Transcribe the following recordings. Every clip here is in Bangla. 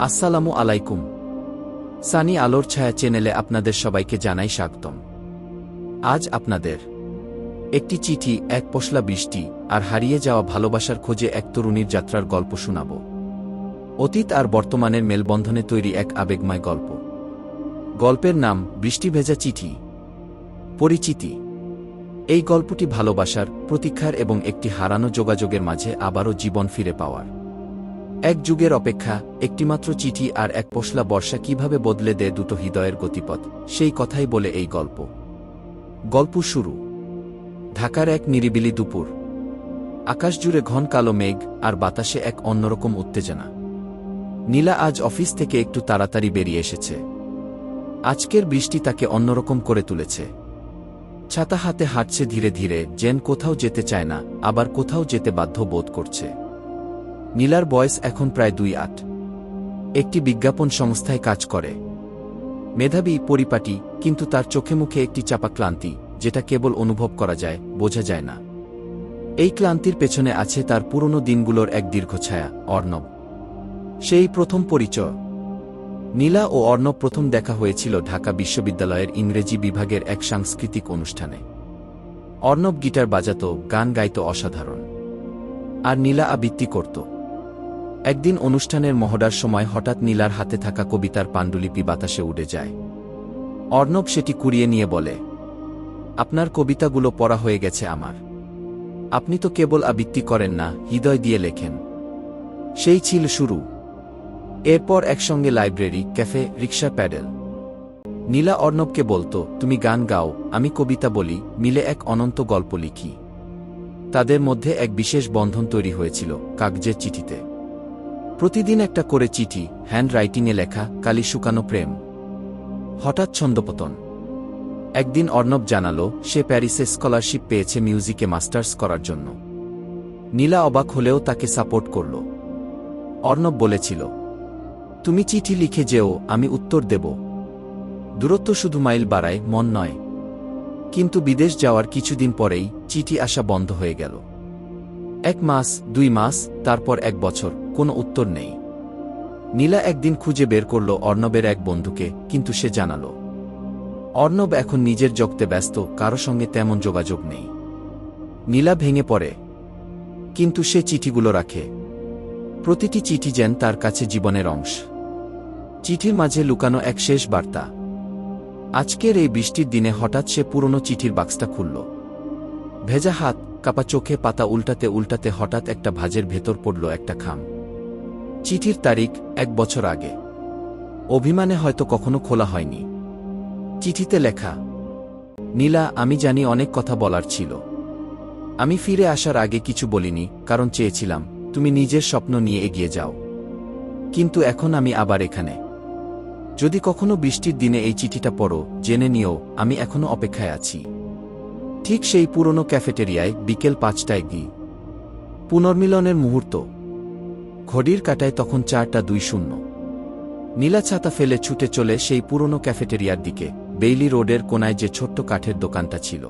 আসসালামু আলাইকুম। সানি আলোর ছায়া চ্যানেলে আপনাদের সবাইকে জানাই স্বাগতম। আজ আপনাদের একটি চিঠি, এক পশলা বৃষ্টি আর হারিয়ে যাওয়া ভালোবাসার খোঁজে এক তরুণীর যাত্রার গল্প শোনাব। অতীত আর বর্তমানের মেলবন্ধনে তৈরি এক আবেগময় গল্প। গল্পের নাম, বৃষ্টি ভেজা চিঠি। পরিচিতি। এই গল্পটি ভালোবাসার, প্রতীক্ষার এবং একটি হারানো যোগাযোগের মাঝে আবারও জীবন ফিরে পাওয়ার। এক যুগের অপেক্ষা, একটিমাত্র চিঠি আর এক পশলা বর্ষা কীভাবে বদলে দেয় দুটো হৃদয়ের গতিপথ, সেই কথাই বলে এই গল্প। গল্প শুরু। ঢাকার এক নিরিবিলি দুপুর। আকাশ জুড়ে ঘন কালো মেঘ আর বাতাসে এক অন্যরকম উত্তেজনা। নীলা আজ অফিস থেকে একটু তাড়াতাড়ি বেরিয়ে এসেছে। আজকের বৃষ্টি তাকে অন্যরকম করে তুলেছে। ছাতা হাতে হাঁটছে ধীরে ধীরে, যেন কোথাও যেতে চায় না, আবার কোথাও যেতে বাধ্য বোধ করছে। নীলার বয়স এখন প্রায় দুই আট। একটি বিজ্ঞাপন সংস্থায় কাজ করে। মেধাবী, পরিপাটি, কিন্তু তার চোখে মুখে একটি চাপা ক্লান্তি, যেটা কেবল অনুভব করা যায়, বোঝা যায় না। এই ক্লান্তির পেছনে আছে তার পুরনো দিনগুলোর এক দীর্ঘ ছায়া, অর্ণব। সেই প্রথম পরিচয়। নীলা ও অর্ণব প্রথম দেখা হয়েছিল ঢাকা বিশ্ববিদ্যালয়ের ইংরেজি বিভাগের এক সাংস্কৃতিক অনুষ্ঠানে। অর্ণব গিটার বাজাত, গান গাইত অসাধারণ। আর নীলা আবৃত্তি করত। একদিন অনুষ্ঠানের মহড়ার সময় হঠাৎ নীলার হাতে থাকা কবিতার পাণ্ডুলিপি বাতাসে উড়ে যায়। অর্ণব সেটি কুড়িয়ে নিয়ে বলে, আপনার কবিতাগুলো পড়া হয়ে গেছে আমার। আপনি তো কেবল আবৃত্তি করেন না, হৃদয় দিয়ে লেখেন। সেই ছিল শুরু। এরপর একসঙ্গে লাইব্রেরি, ক্যাফে, রিক্সা, প্যাডেল। নীলা অর্ণবকে বলতো, তুমি গান গাও, আমি কবিতা বলি, মিলে এক অনন্ত গল্প লিখি। তাদের মধ্যে এক বিশেষ বন্ধন তৈরি হয়েছিল কাগজের চিঠিতে। প্রতিদিন একটা করে চিঠি হ্যান্ড রাইটিংয়ে লেখা, কালি শুকানো প্রেম। হঠাৎ ছন্দপতন। একদিন অর্ণব জানালো, সে প্যারিসে স্কলারশিপ পেয়েছে মিউজিকে মাস্টার্স করার জন্য। নীলা অবাক হলেও তাকে সাপোর্ট করল। অর্ণব বলেছিল, তুমি চিঠি লিখে যেও, আমি উত্তর দেব। দূরত্ব শুধু মাইল বাড়ায়, মন নয়। কিন্তু বিদেশ যাওয়ার কিছুদিন পরেই চিঠি আসা বন্ধ হয়ে গেল। এক মাস, দুই মাস, তারপর এক বছর। কোনো উত্তর নেই। নীলা একদিন খুঁজে বের করল অর্ণবের এক বন্ধুকে, কিন্তু সে জানাল, অর্ণব এখন নিজের জগতে ব্যস্ত, কারও সঙ্গে তেমন যোগাযোগ নেই। নীলা ভেঙে পড়ে, কিন্তু সে চিঠিগুলো রাখে। প্রতিটি চিঠি যেন তার কাছে জীবনের অংশ। চিঠির মাঝে লুকানো এক শেষ বার্তা। আজকের এই বৃষ্টির দিনে হঠাৎ সে পুরনো চিঠির বাক্সটা খুলল। ভেজা হাত, কাপা চোখে পাতা উল্টাতে উল্টাতে হঠাৎ একটা ভাজের ভেতর পড়ল একটা খাম। চিঠির তারিখ এক বছর আগে। অভিমানে হয়তো কখনো খোলা হয়নি। চিঠিতে লেখা, নীলা, আমি জানি অনেক কথা বলার ছিল। আমি ফিরে আসার আগে কিছু বলিনি, কারণ চেয়েছিলাম, তুমি নিজের স্বপ্ন নিয়ে এগিয়ে যাও। কিন্তু এখন আমি আবার এখানে। যদি কখনো বৃষ্টির দিনে এই চিঠিটা পড়ো, জেনে নিও, আমি এখনও অপেক্ষায় আছি। ঠিক সেই পুরনো ক্যাফেটেরিয়ায় বিকেল পাঁচটায় গি পুনর্মিলনের মুহূর্ত ঘড়ির কাটায় তখন চারটা দুই শূন্য। নীলা ছাতা ফেলে ছুটে চলে সেই পুরনো ক্যাফেটেরিয়ার দিকে, বেইলি রোডের কোনায় যে ছোট্ট কাঠের দোকানটা ছিল।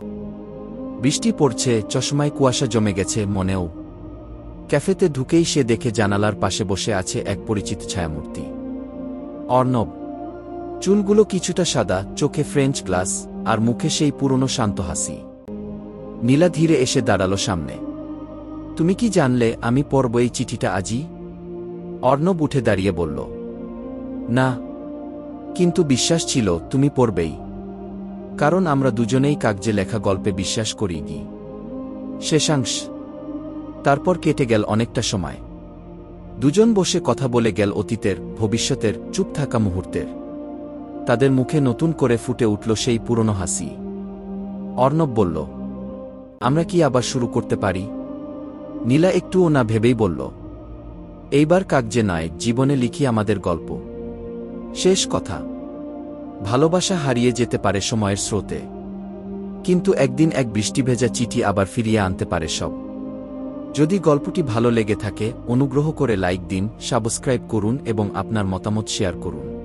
বৃষ্টি পড়ছে, চশমায় কুয়াশা জমে গেছে, মনেও। ক্যাফেতে ঢুকেই সে দেখে জানালার পাশে বসে আছে এক পরিচিত ছায়ামূর্তি। অর্ণব। চুলগুলো কিছুটা সাদা, চোখে ফ্রেঞ্চ গ্লাস, আর মুখে সেই পুরনো শান্ত হাসি। নীলা ধীরে এসে দাঁড়াল সামনে। তুমি কি জানলে আমি পড়ব এই চিঠিটা আজই? অর্ণব উঠে দাঁড়িয়ে বলল, না, কিন্তু বিশ্বাস ছিল তুমি পড়বেই। কারণ আমরা দুজনেই কাগজে লেখা গল্পে বিশ্বাস করি গি শেষাংশ, তারপর কেটে গেল অনেকটা সময়। দুজন বসে কথা বলে গেল অতীতের, ভবিষ্যতের, চুপ থাকা মুহূর্তের। তাদের মুখে নতুন করে ফুটে উঠল সেই পুরনো হাসি। অর্ণব বলল, আমরা কি আবার শুরু করতে পারি? নীলা একটুও না ভেবেই বলল এইবার কাগজে নয় জীবনে লিখি আমাদের গল্প। শেষ কথা। ভালোবাসা হারিয়ে যেতে পারে সময়ের স্রোতে। কিন্তু একদিন এক বৃষ্টি ভেজা চিঠি আবার ফিরিয়ে আনতে পারে সব। যদি গল্পটি ভালো লেগে থাকে, অনুগ্রহ করে লাইক দিন, সাবস্ক্রাইব করুন এবং আপনার মতামত শেয়ার করুন।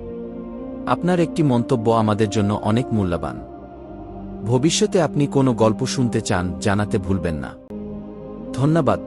আপনার একটি মন্তব্য আমাদের জন্য অনেক মূল্যবান। ভবিষ্যতে আপনি কোনো গল্প শুনতে চান, জানাতে ভুলবেন না। ধন্যবাদ।